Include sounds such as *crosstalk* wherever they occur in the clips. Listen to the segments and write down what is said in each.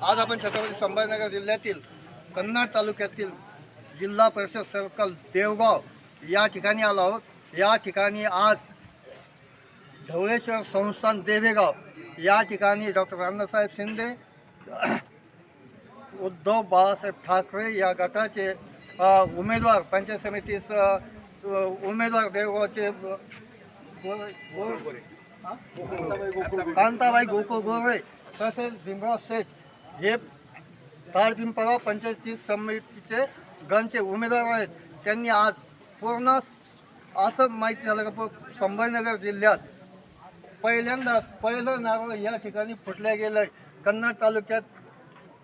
आज आपण छत्रपती संभाजीनगर जिल्ह्यातील कन्नड तालुक्यातील जिल्हा परिषद सर्कल देवगाव या ठिकाणी आलो आहोत. या ठिकाणी आज ढवळेश्वर संस्थान देवेगाव या ठिकाणी डॉक्टर रामदासाहेब शिंदे *clears throat* उद्धव बाळासाहेब ठाकरे या गटाचे उमेदवार पंचायत समितीस उमेदवार देवगावचे कांताबाई गोकुळ गोरे तसेच भीमराव शेठ हे ताळपिंपळा पंचायती समितीचे गणचे उमेदवार आहेत. त्यांनी आज पूर्ण असं माहिती झालं का संभाजीनगर जिल्ह्यात पहिल्यांदाच पहिलं नारळ या ठिकाणी फुटल्या गेलं कन्नड तालुक्यात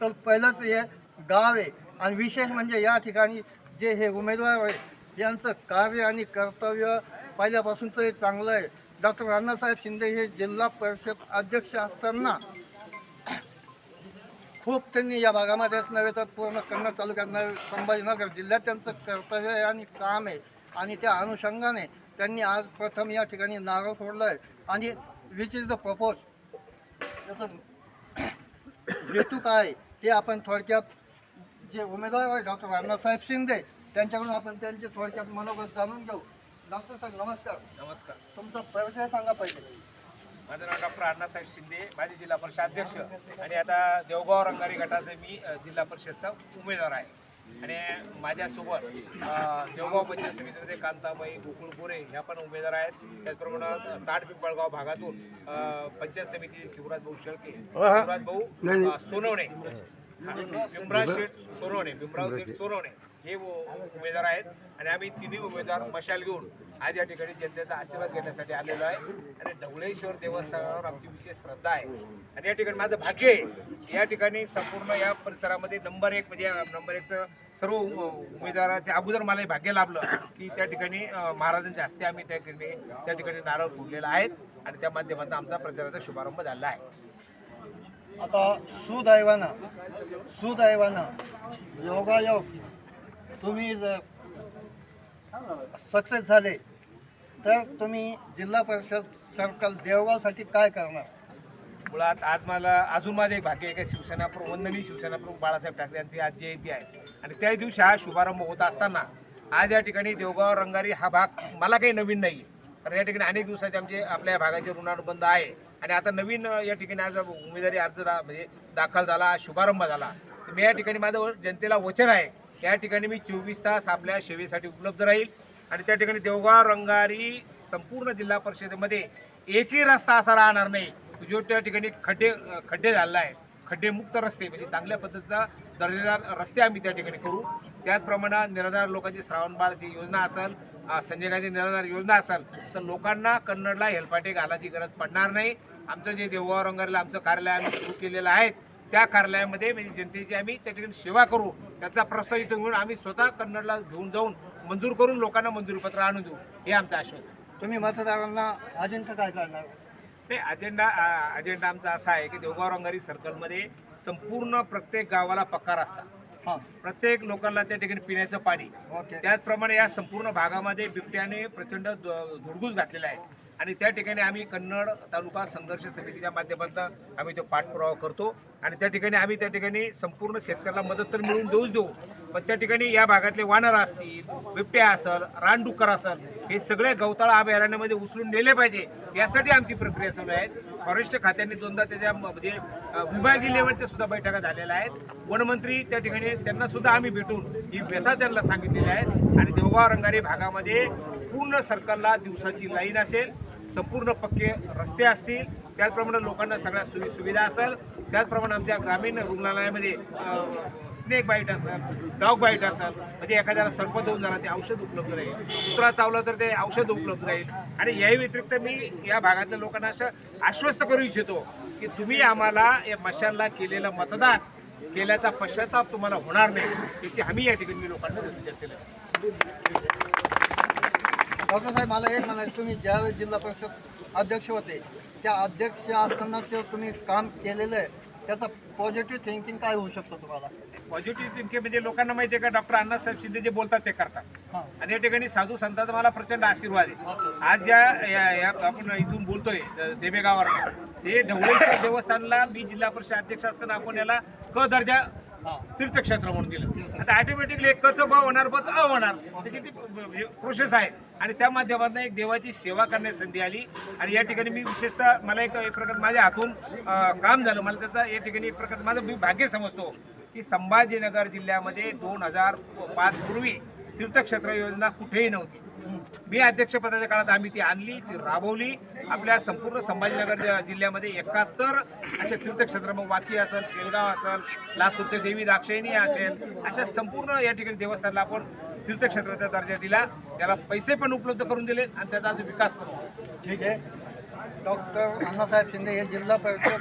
तर पहिलंच हे गाव आहे. आणि विशेष म्हणजे या ठिकाणी जे हे उमेदवार आहे यांचं कार्य आणि कर्तव्य पहिल्यापासूनचं हे चांगलं आहे. डॉक्टर अण्णासाहेब शिंदे हे जिल्हा परिषद अध्यक्ष असताना खूप त्यांनी या भागामध्येच नव्हे तर पूर्ण कन्नड तालुक्यात नव्हे संभाजीनगर जिल्ह्यात त्यांचं कर्तव्य आहे आणि काम आहे आणि त्या अनुषंगाने त्यांनी आज प्रथम या ठिकाणी नारळ फोडलं आहे आणि विच इज द प्रपोज त्याचं हेतू काय हे आपण थोडक्यात जे उमेदवार आहे डॉक्टर रामनाथसाहेब शिंदे त्यांच्याकडून आपण त्यांचे थोडक्यात मनोगत जाणून घेऊ. डॉक्टर साहेब नमस्कार. नमस्कार. तुमचा परिचय सांगा पहिले. माझं नाव डॉक्टर अण्णासाहेब शिंदे माझे जिल्हा परिषद अध्यक्ष. आणि आता देवगाव रंगारी गटाचे मी जिल्हा परिषदचा उमेदवार आहे. आणि माझ्यासोबत देवगाव पंचायत समितीमध्ये कांताबाई गोकुळ गोरे ह्या पण उमेदवार आहेत. त्याचप्रमाणे ताड पिंपळगाव भागातून पंचायत समिती शिवराज भाऊ शेळके शिवराज भाऊ सोनवणे. आणि भीमराव शेठ सोनवणे भीमराव शेठ सोनवणे हे उमेदवार आहेत आणि आम्ही तिन्ही उमेदवार मशाल घेऊन आज या ठिकाणी जनतेचा आशीर्वाद घेण्यासाठी आलेलो आहे. आणि ढवळेश्वर देवस्थानावर आमची विशेष श्रद्धा आहे. आणि या ठिकाणी माझं भाग्य आहे या ठिकाणी संपूर्ण या परिसरामध्ये नंबर एक म्हणजे नंबर एकचं सर्व उमेदवाराचे अगोदर मला हे भाग्य लाभलं की त्या ठिकाणी महाराजांच्या हस्ते आम्ही त्या ठिकाणी त्या ठिकाणी नारळ फुटलेला आहेत. आणि त्या माध्यमातून आमचा प्रचाराचा शुभारंभ झाला आहे. आता सुदैवानं सुदैवानं योगायोग तुम्ही जर सक्सेस झाले तर तुम्ही जिल्हा परिषद सर्कल देवगावसाठी काय करणार? मुळात आज मला अजून माझं एक भाग्य आहे का शिवसेना प्रमुख वंदनीय शिवसेना प्रमुख बाळासाहेब ठाकरे यांची आज जयंती आहे. आणि त्या दिवशी हा शुभारंभ होत असताना आज या ठिकाणी देवगाव रंगारी हा भाग मला काही नवीन नाही कारण या ठिकाणी अनेक दिवसाचे आमचे आपल्या भागाचे ऋणानुबंध आहे. आणि आता नवीन या ठिकाणी आज उमेदवारी अर्ज म्हणजे दाखल झाला शुभारंभ झाला. तर मी या ठिकाणी माझं जनतेला वचन आहे या ठिकाणी मी चोवीस तास आपल्या सेवेसाठी उपलब्ध राहील. आणि त्या ठिकाणी देवगाव रंगारी संपूर्ण जिल्हा परिषदेमध्ये एकही रस्ता असा राहणार नाही जो त्या ठिकाणी खड्डे खड्डे झालेला आहे. खड्डेमुक्त रस्ते म्हणजे चांगल्या पद्धतीचा दर्जेदार रस्ते आम्ही त्या ठिकाणी करू. त्याचप्रमाणे निराधार लोकांची श्रावणबाळची योजना असेल संजय गांधी निराधार योजना असेल तर लोकांना कन्नडला हेलपाटे घालायची गरज पडणार नाही. आमचं जे देवगाव रंगारीला आमचं कार्यालय आम्ही सुरू केलेलं आहे त्या कार्यालयामध्ये म्हणजे जनतेची आम्ही त्या ठिकाणी सेवा करू. त्याचा प्रस्ताव इथून घेऊन आम्ही स्वतः कन्नडला घेऊन जाऊन मंजूर करून लोकांना मंजुरीपत्र आणून देऊ. हे आमचं आश्वासन. तुम्ही मतदारांना अजिंठा काय करणार? नाही अजेंडा अजेंडा आमचा असा आहे की देवगाव रंगारी सर्कलमध्ये संपूर्ण प्रत्येक गावाला पक्का रस्ता. प्रत्येक लोकांना त्या ठिकाणी पिण्याचं पाणी. त्याचप्रमाणे या संपूर्ण भागामध्ये बिबट्याने प्रचंड धुडगूस घातलेला आहे. आणि त्या ठिकाणी आम्ही कन्नड तालुका संघर्ष समितीच्या माध्यमातून आम्ही तो पाठपुरावा करतो. आणि त्या ठिकाणी आम्ही त्या ठिकाणी संपूर्ण शेतकऱ्याला मदत तर मिळवून देऊच देऊ पण त्या ठिकाणी या भागातले वानर असतील बिबट्या असेल रानडुक्कर असेल हे सगळे गवताळा अभयारण्यामध्ये उचलून नेले पाहिजे यासाठी आमची प्रक्रिया चालू आहे. फॉरेस्ट खात्याने दोनदा त्याच्या म- म्हणजे विभागीय लेवलच्या सुद्धा बैठका झालेल्या आहेत. वनमंत्री त्या ठिकाणी त्यांना सुद्धा आम्ही भेटून ही व्यथा त्यांना सांगितलेली आहे आणि देवगाव रंगारी भागामध्ये पूर्ण सर्कलला दिवसाची लाईन असेल. संपूर्ण पक्के रस्ते असतील त्याचप्रमाणे लोकांना सगळ्या सोयी सुविधा असेल त्याचप्रमाणे आमच्या ग्रामीण रुग्णालयामध्ये स्नेक बाईट असेल डॉग बाईट असेल म्हणजे एखाद्याला सर्प देऊन जाणार ते औषध उपलब्ध राहील. कुत्रा चावला तर ते औषध उपलब्ध राहील. आणि याही व्यतिरिक्त मी या भागातल्या लोकांना असं आश्वस्त करू इच्छितो की तुम्ही आम्हाला या मशालला केलेलं मतदान केल्याचा पश्चाताप तुम्हाला होणार नाही याची हमी या ठिकाणी मी लोकांना देतो जनतेला डॉक्टर साहेब मला एक म्हणायचं तुम्ही ज्यावेळेस जिल्हा परिषद अध्यक्ष होते त्या अध्यक्ष असताना जे तुम्ही काम केलेलं आहे त्याचा पॉझिटिव्ह थिंकिंग काय होऊ शकतं तुम्हाला? पॉझिटिव्ह थिंकिंग म्हणजे लोकांना माहिती आहे का? डॉक्टर अण्णासाहेब शिंदे जे बोलतात ते करतात. हा. आणि या ठिकाणी साधू संतांचा मला प्रचंड आशीर्वाद आहे. आज या या- या- आपण इथून बोलतोय देबेगावर ते ढवळेश्वर देवस्थानला मी जिल्हा परिषद अध्यक्ष असताना आपण याला क दर्जा. तीर्थक्षेत्र म्हणून दिलं आता ऑटोमॅटिकली एक कच ब होणार बच अ होणार. त्याची ती प्रोसेस आहे. आणि त्या माध्यमातून एक देवाची सेवा करण्याची संधी आली. आणि या ठिकाणी मी विशेषतः मला एक एक प्रकार माझ्या हातून काम झालं. मला त्याचा या ठिकाणी एक प्रकार माझं मी भाग्य समजतो की संभाजीनगर जिल्ह्यामध्ये दोन हजार पाचपूर्वी तीर्थक्षेत्र योजना कुठेही नव्हती. मी अध्यक्षपदाच्या काळात आम्ही ती आणली ती राबवली. आपल्या संपूर्ण संभाजीनगर जिल्ह्यामध्ये एकाहत्तर असे तीर्थक्षेत्र मग वाकी असेल शेलगाव असेल लासूरचे देवी दाक्षिणी असेल अशा संपूर्ण या ठिकाणी देवस्थानला आपण तीर्थक्षेत्राचा दर्जा दिला. त्याला पैसे पण उपलब्ध करून दिले आणि त्याचा आज विकास पण ठीक आहे. डॉक्टर अण्णासाहेब शिंदे हे जिल्हा परिषद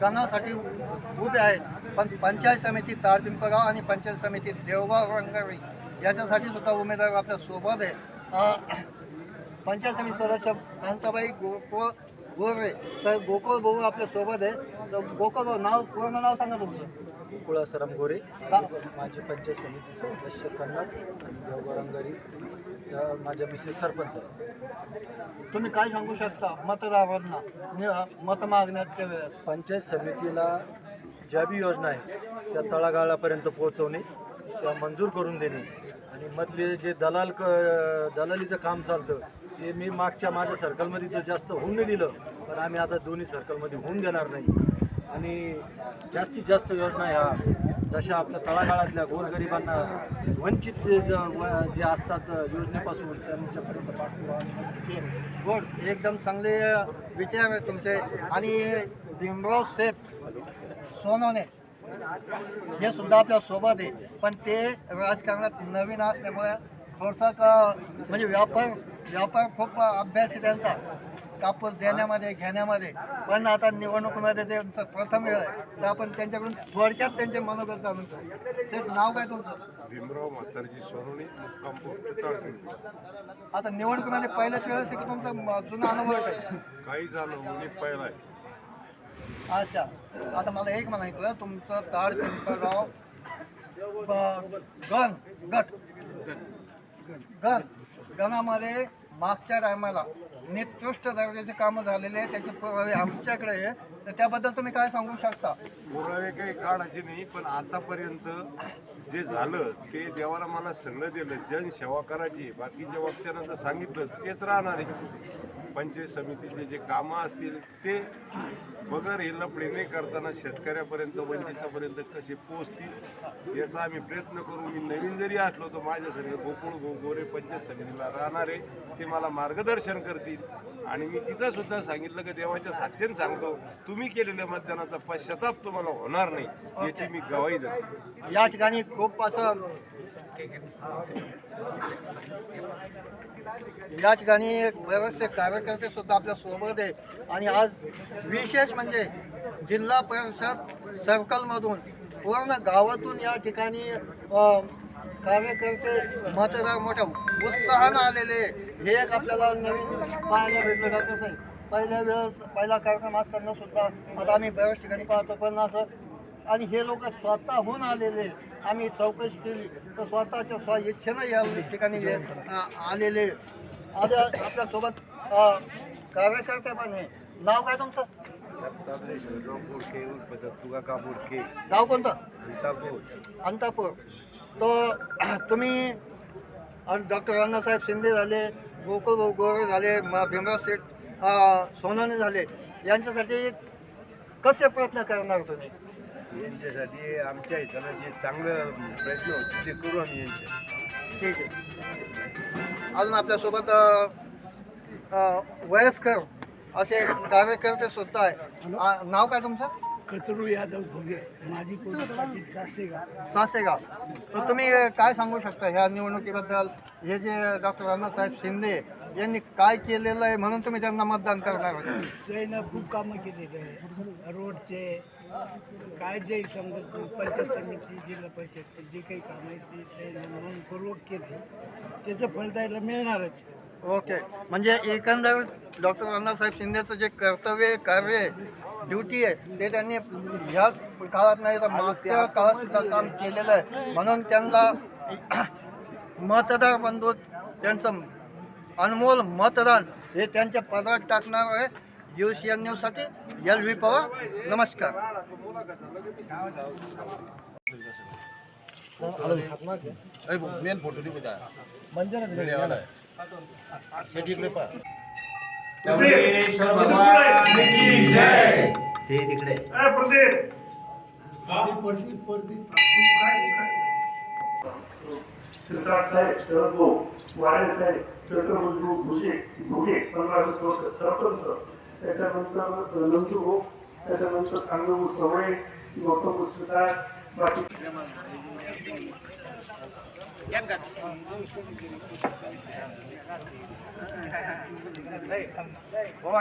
गणासाठी उभे आहेत. पण पंचायत समिती तारपिंपगाव आणि पंचायत समिती देवगाव रंगावी याच्यासाठी सुद्धा उमेदवार आपल्यासोबत आहे. पंचायत समिती सदस्य कांताबाई गोकुळ गोरे तर गोकुळ भाऊ आपल्यासोबत आहे. तर गोकुळ भाऊ नाव पूर्ण नाव सांगा तुमचं. कुळासराम गोरे. माझे पंचायत समिती सदस्य कन्नड आणि देवगरंगारी माझ्या मिसेस सरपंच तुम्ही काय सांगू शकता? मतदारांना. मत मागण्याच्या वेळेस. पंचायत समितीला ज्या बी योजना आहे त्या तळागाळापर्यंत पोहोचवणे त्या मंजूर करून देणे आणि मधले जे दलाल क दलालीचं काम चालतं ते मी मागच्या माझ्या सर्कलमध्ये तर जास्त होऊन नाही दिलं. पण आम्ही आता दोन्ही सर्कलमध्ये होऊन देणार नाही. आणि जास्तीत जास्त योजना ह्या जशा आपल्या तळागाळातल्या गोरगरिबांना वंचित जे व- जे असतात योजनेपासून त्यांच्यापर्यंत पाठपुरावा एकदम चांगले विचार आहे तुमचे. आणि भीमराव सेठ सोनवणे. हे सुद्धा आपल्यासोबत आहे. पण ते राजकारणात नवीन असल्यामुळे थोडंसं का म्हणजे व्यापार व्यापार खूप अभ्यास आहे त्यांचा. कापूस देण्यामध्ये घेण्यामध्ये. पण आता निवडणुकीमध्ये त्यांचं प्रथम वेळ आहे. तर आपण त्यांच्याकडून थोडक्यात त्यांचे मनोगत जाणून घेऊ. नाव काय तुमचं? भीमराव म्हातारजी सोनवणे मुक्काम. आता निवडणुकीमध्ये पहिल्याच वेळेस तुमचा जुना अनुभव काय? काही झालं पहिला आहे. अच्छा. आता मला एक म्हणायचं तुमचं ताड पिंपळगाव गण गट. गण. गणामध्ये मागच्या टायमाला निकृष्ट दर्जाचे कामं झालेले आहे त्याचे पुरावे आमच्याकडे आहे तर त्याबद्दल तुम्ही काय सांगू शकता? पुरावे काही काढायचे नाही पण आतापर्यंत जे झालं ते देवाला मला सगळं दिलं. जनसेवा करायची बाकीच्या वक्त्यांना तर सांगितलं तेच राहणार आहे. पंचायत समितीचे जे कामं असतील ते बगर हे लफडे नाही करताना शेतकऱ्यापर्यंत वंचितापर्यंत कसे पोचतील याचा आम्ही प्रयत्न करू. मी नवीन जरी असलो तर माझ्या गोकुळ गो गोरे पंचायत समितीला राहणार आहे ते मला मार्गदर्शन करतील. आणि मी तिथं सुद्धा सांगितलं की देवाच्या साक्षीने सांगतो तुम्ही केलेल्या मतदानाचा पश्चाताप तुम्हाला होणार नाही याची मी गवाही देतो. या ठिकाणी खूप असं या ठिकाणी एक बरेचसे कार्यकर्ते सुद्धा आपल्यासोबत आहे. आणि आज विशेष म्हणजे जिल्हा परिषद सर्कलमधून पूर्ण गावातून या ठिकाणी कार्यकर्ते मतदार मोठ्या उत्साहानं आलेले हे एक आपल्याला नवीन पाहायला भेटलं का कसं पहिल्या वेळेस पहिला कार्यक्रम असताना सुद्धा आता आम्ही बऱ्याच ठिकाणी पाहतो पण असं आणि हे लोक स्वतःहून आलेले आम्ही चौकशी केली. तर स्वतःच्या स्व इच्छेनं या ठिकाणी हे, आलेले. आज आपल्यासोबत कार्यकर्ते पण आहे नाव काय तुमचं? गाव कोणतं? अंतापूर. अंतापूर तो तुम्ही डॉक्टर अण्णासाहेब शिंदे झाले गोकुळ गोरे झाले म- भीमराव शेठ सोनाने झाले. यांच्यासाठी कसे प्रयत्न करणार तुम्ही? यांच्यासाठी आमच्या इथं जे चांगलं प्रयत्न होते ते करू आम्ही यांचे ठीक आहे. अजून आपल्यासोबत अ, अ, वयस्कर असे कार्यकर्ते सुद्धा आहे आ, नाव काय तुमचं? कचरू यादव भोगे माजी पोलीस पाटील सासेगा सासेगाव. तर तुम्ही काय सांगू शकता ह्या निवडणुकीबद्दल? हे जे डॉक्टर अण्णासाहेब शिंदे यांनी काय केलेलं आहे म्हणून तुम्ही त्यांना मतदान करणार आहात? त्यानं खूप कामं केलेले आहे. रोडचे काय जे समजा पंचायत समिती जिल्हा परिषदचे जे काही काम आहे ते त्यांनी पूर्वक केले. त्याचं फळ द्यायला मिळणारच. ओके. म्हणजे एकंदर डॉक्टर अण्णासाहेब शिंदेचं जे कर्तव्य कार्य आहे ड्युटी आहे ते त्यांनी ह्याच काळात नाही तर मागच्या काळात सुद्धा काम केलेलं आहे. म्हणून त्यांना मतदार बंधू त्यांचं अनमोल मतदान हे त्यांच्या पदरात टाकणार आहे. यू सी एन न्यूजसाठी एल व्ही पवार नमस्कार. मेन फोटो दी कुठे शेती इकडे पहा त्र्यंबकेश्वर भगवान की? जय साहेब शरद भाऊ वाळे साहेब भुसे भुगे पंधरा वीस वर्ष सरपंच त्याच्यानंतर नंदू भाऊ त्याच्यानंतर कांगू सवय गौतम पुस्तकार बाकी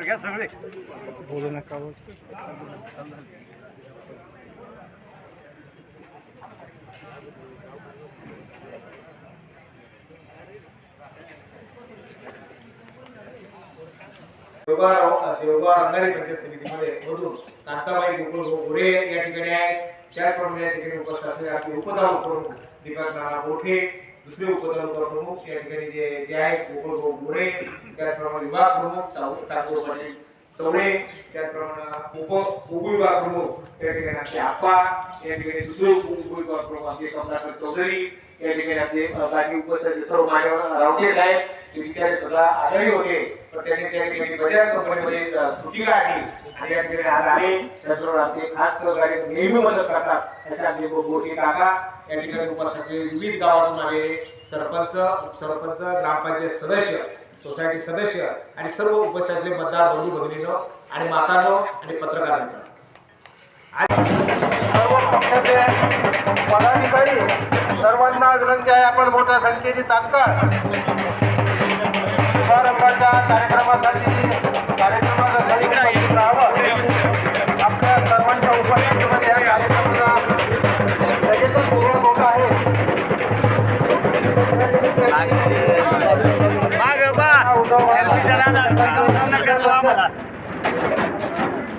घ्या सगळे बोलू नका देवगाव हो, देवगाव रंगारी पंचायत समितीमध्ये मधून कांताबाई गोकुळ गोरे या ठिकाणी आहेत. त्याचप्रमाणे या ठिकाणी उपस्थित असलेले आपले उपदान प्रमुख दीपक नाना गोठे दुसरे उपदान प्रमुख या ठिकाणी जे जे आहेत गोकुळ गोरे त्याचप्रमाणे विभाग प्रमुख चाकूर पाटील सवळे त्याचप्रमाणे उप उपविभाग प्रमुख या ठिकाणी आपले आप्पा या ठिकाणी दुसरे उप उपविभाग प्रमुख आपले कमलाकर चौधरी या ठिकाणी आपले बाकी उपस्थित सर्व माझ्यावर रावते साहेब ते विचारे सगळा आजारी होते. पण त्यांनी त्या ठिकाणी बजाज कंपनीमध्ये अ, सुट्टी काढली. आणि या ठिकाणी आज आले. त्याचबरोबर आपले खास सहकारी नेहमी मदत करतात. त्याच्या आपले मोठे काका. या ठिकाणी उपस्थित असलेले विविध गावातून आलेले सरपंच उपसरपंच ग्रामपंचायत सदस्य सोसायटी सदस्य आणि सर्व उपस्थित असलेले मतदार बंधू भगिनीनो आणि मातांनो आणि पत्रकार मित्र सर्वांना विनंती आहे. आपण मोठ्या संख्येने तात्काळ शुभारंभाच्या कार्यक्रमासाठी राहावं आपल्या सर्वांच्या उपस्थितीमध्ये या कार्यक्रमाला लगेचच सुरुवात होत आहे.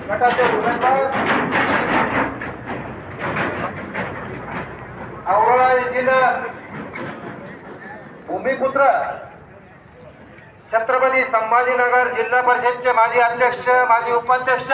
गटाचे उमेदवार औरळा भूमिपुत्र छत्रपती संभाजीनगर जिल्हा परिषदचे माजी अध्यक्ष माजी उपाध्यक्ष